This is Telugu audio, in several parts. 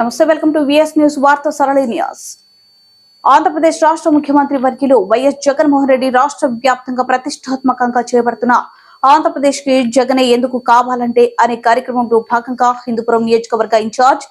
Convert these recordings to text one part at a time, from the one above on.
నమస్తే వెల్కమ్ టు విఎస్ న్యూస్ వార్త సరళి న్యూస్. ఆంధ్రప్రదేశ్ రాష్ట్ర ముఖ్యమంత్రి వర్గీయులు వైఎస్ జగన్మోహన్ రెడ్డి రాష్ట్ర వ్యాప్తంగా ప్రతిష్టాత్మకంగా చేపడుతున్న ఆంధ్రప్రదేశ్కి జగనే ఎందుకు కావాలంటే అనే కార్యక్రమంలో భాగంగా హిందూపురం నియోజకవర్గ ఇన్ఛార్జ్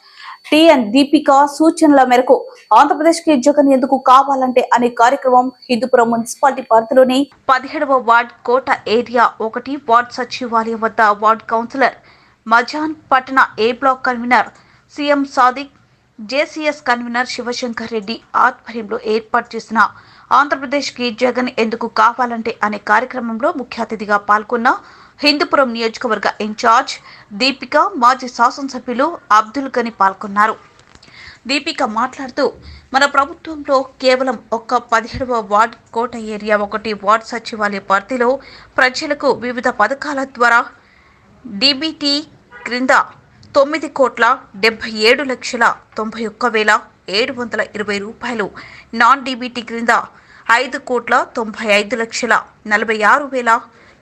టిఎన్ దీపిక సూచనల మేరకు ఆంధ్రప్రదేశ్కి జగన్ ఎందుకు కావాలంటే అనే కార్యక్రమం హిందూపురం మున్సిపాలిటీ పరిధిలోని పదిహేడవ వార్డ్ కోట ఏరియా ఒకటి వార్డ్ సచివాలయం వద్ద వార్డ్ కౌన్సిలర్ మజాన్ పట్టణ A block convener CM Sadiq JCS convener Shivashankar Reddy ఆధ్వర్యంలో ఏర్పాటు చేసిన ఆంధ్రప్రదేశ్కి జగన్ ఎందుకు కావాలంటే అనే కార్యక్రమంలో ముఖ్య అతిథిగా పాల్గొన్న హిందూపురం నియోజకవర్గ ఇన్ఛార్జ్ దీపిక మాజీ శాసనసభ్యులు అబ్దుల్ గని పాల్గొన్నారు. దీపిక మాట్లాడుతూ మన ప్రభుత్వంలో కేవలం ఒక్క పదిహేడవ వార్డ్ కోట ఏరియా ఒకటి వార్డ్ సచివాలయ పరిధిలో ప్రజలకు వివిధ పథకాల ద్వారా డీబీటీ క్రింద తొమ్మిది కోట్ల డెబ్బై ఏడు లక్షల తొంభై ఒక్క వేల ఏడు వందల ఇరవై రూపాయలు. నాన్ డీబీటీ క్రింద ఐదు కోట్ల తొంభై ఐదు లక్షల నలభై ఆరు వేల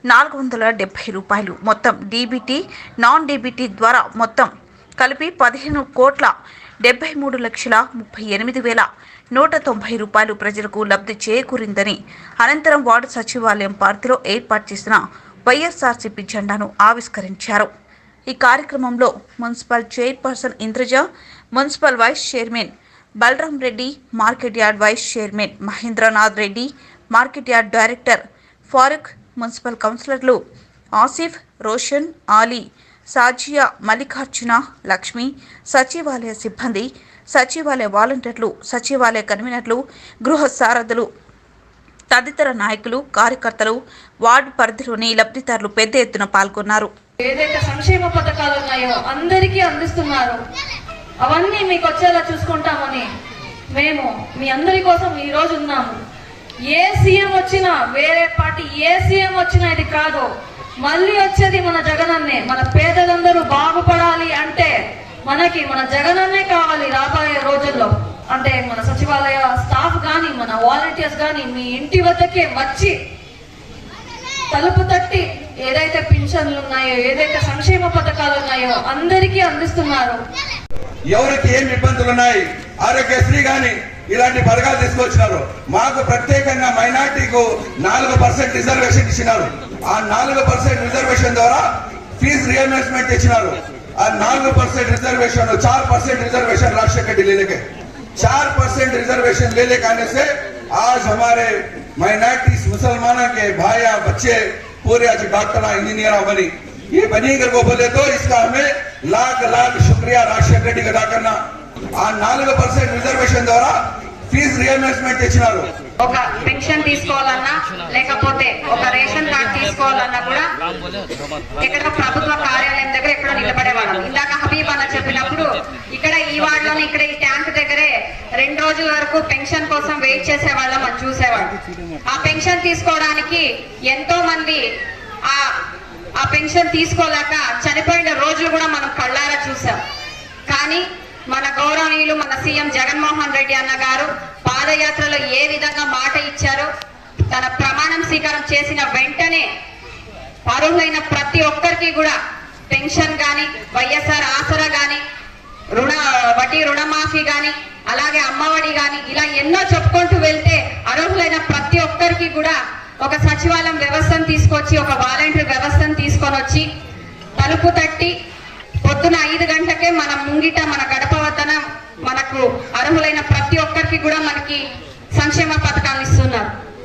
నాలుగు వందల డెబ్బై రూపాయలు. మొత్తం డీబీటీ నాన్ డీబీటీ ద్వారా మొత్తం కలిపి పదిహేను కోట్ల డెబ్బై మూడు లక్షల ముప్పై ఎనిమిది వేల నూట తొంభై రూపాయలు ప్రజలకు లబ్ధి చేకూరిందని అనంతరం వార్డు సచివాలయం పార్టీలో ఏర్పాటు చేసిన వైఎస్ఆర్సీపీ జెండాను ఆవిష్కరించారు. ఈ కార్యక్రమంలో municipal chairperson Indraja municipal vice chairman Balaram Reddy market yard vice chairman Mahendranath Reddy market yard director Farooq municipal కౌన్సిలర్లు ఆసిఫ్ రోషన్ ఆలీ సాజియా మల్లికార్జున లక్ష్మి సచివాలయ సిబ్బంది సచివాలయ వాలంటీర్లు సచివాలయ కన్వీనర్లు గృహ సారథులు తదితర నాయకులు కార్యకర్తలు వార్డు పరిధిలోని లబ్ధిదారులు పెద్ద ఎత్తున పాల్గొన్నారు. ఏదైతే సంక్షేమ పథకాలు ఉన్నాయో అందరికీ అందిస్తున్నారు. అవన్నీ మీకు వచ్చేలా చూసుకుంటామని మేము మీ అందరి కోసం ఈ రోజు ఉన్నాము. ఏ సీఎం వచ్చినా వేరే పార్టీ ఏ సీఎం వచ్చినా ఇది కాదు. మళ్ళీ వచ్చేది మన జగనన్నే. మన పేదలందరూ బాగుపడాలి అంటే మనకి మన జగనన్నే కావాలి రాబోయే రోజుల్లో. అంటే మన సచివాలయ స్టాఫ్ కానీ మన వాలంటీర్స్ కానీ మీ ఇంటి వద్దకే వచ్చి తలుపు తట్టి ఏదైతే పింఛన్లు ఉన్నాయో ఏదైతే సంక్షేమ పథకాలు ఉన్నాయో అందరికీ అందిస్తున్నారు. ఎవరికి ఏమి ఇబ్బందులు ఉన్నాయి? ఆరోగ్యశ్రీ గాని ఇలాంటి పథకాలు తీసుకొచ్చినారు. మాకు ప్రత్యేకంగా మైనార్టీకు నాలుగు పర్సెంట్ రిజర్వేషన్ ఇచ్చినారు. ఆ నాలుగు పర్సెంట్ రిజర్వేషన్ ద్వారా ఫీజు రియంబర్స్మెంట్ ఇచ్చినారు. ఆ నాలుగు పర్సెంట్ రిజర్వేషన్ చార్ పర్సెంట్ రిజర్వేషన్ रिजर्वेशन राजशेखर చార్ పర్సెంట్ రిజర్వేషన్ चार परसेंट रिजर्वेशन ले लेकर ముసల్మానా కే आज బచ్చే पूरे आज डॉक्टर इंजीनियर बनी ये बनी कर को बोले तो इसका हमें लाख लाख शुक्रिया राजशेखर रेड्डी का अदा करना ఆ నాలుగు పర్సెంట్ రిజర్వేషన్ ద్వారా ఫీజు రియంబర్స్మెంట్ ఇచ్చినారు ఒక పెన్షన్ తీసుకోవాలన్నా లేకపోతే ఒక రేషన్ కార్డ్ తీసుకోవాలన్నా కూడా ఇక్కడ ప్రభుత్వ కార్యాలయం దగ్గర ఎక్కడో నిలబడేవాళ్ళం ఇందాక హబీబ్ అన్న చెప్పినప్పుడు ఇక్కడ ఈ వార్డులోనే ఇక్కడ ఈ ట్యాంక్ దగ్గరే రెండు రోజుల వరకు పెన్షన్ కోసం వెయిట్ చేసేవాళ్ళం మనం చూసేవాళ్ళం. ఆ పెన్షన్ తీసుకోవడానికి ఎంతో మంది ఆ ఆ పెన్షన్ తీసుకోలేక చనిపోయిన రోజులు కూడా మనం కళ్ళారా చూసాం. కానీ మన గౌరవనీయులు మన సీఎం జగన్మోహన్ రెడ్డి అన్న గారు పాదయాత్రలో ఏ విధంగా మాట ఇచ్చారో తన ప్రమాణం స్వీకారం చేసిన వెంటనే అర్హులైన ప్రతి ఒక్కరికి కూడా పెన్షన్ కానీ వైఎస్ఆర్ ఆసరా కానీ రుణ వడ్డీ రుణమాఫీ కానీ అలాగే అమ్మఒడి గాని ఇలా ఎన్నో చెప్పుకుంటూ వెళ్తే అర్హులైన ప్రతి ఒక్కరికి కూడా ఒక సచివాలయం వ్యవస్థను తీసుకొచ్చి ఒక వాలంటీర్ వ్యవస్థను తీసుకొని వచ్చి తలుపు తట్టి పొద్దున ఐదు గంటలకే మన ముంగిట మన గడప వద్దన మనకు అర్హులైన ప్రతి ఒక్కరికి కూడా మనకి సంక్షేమ పథకాలు ఇస్తున్నారు.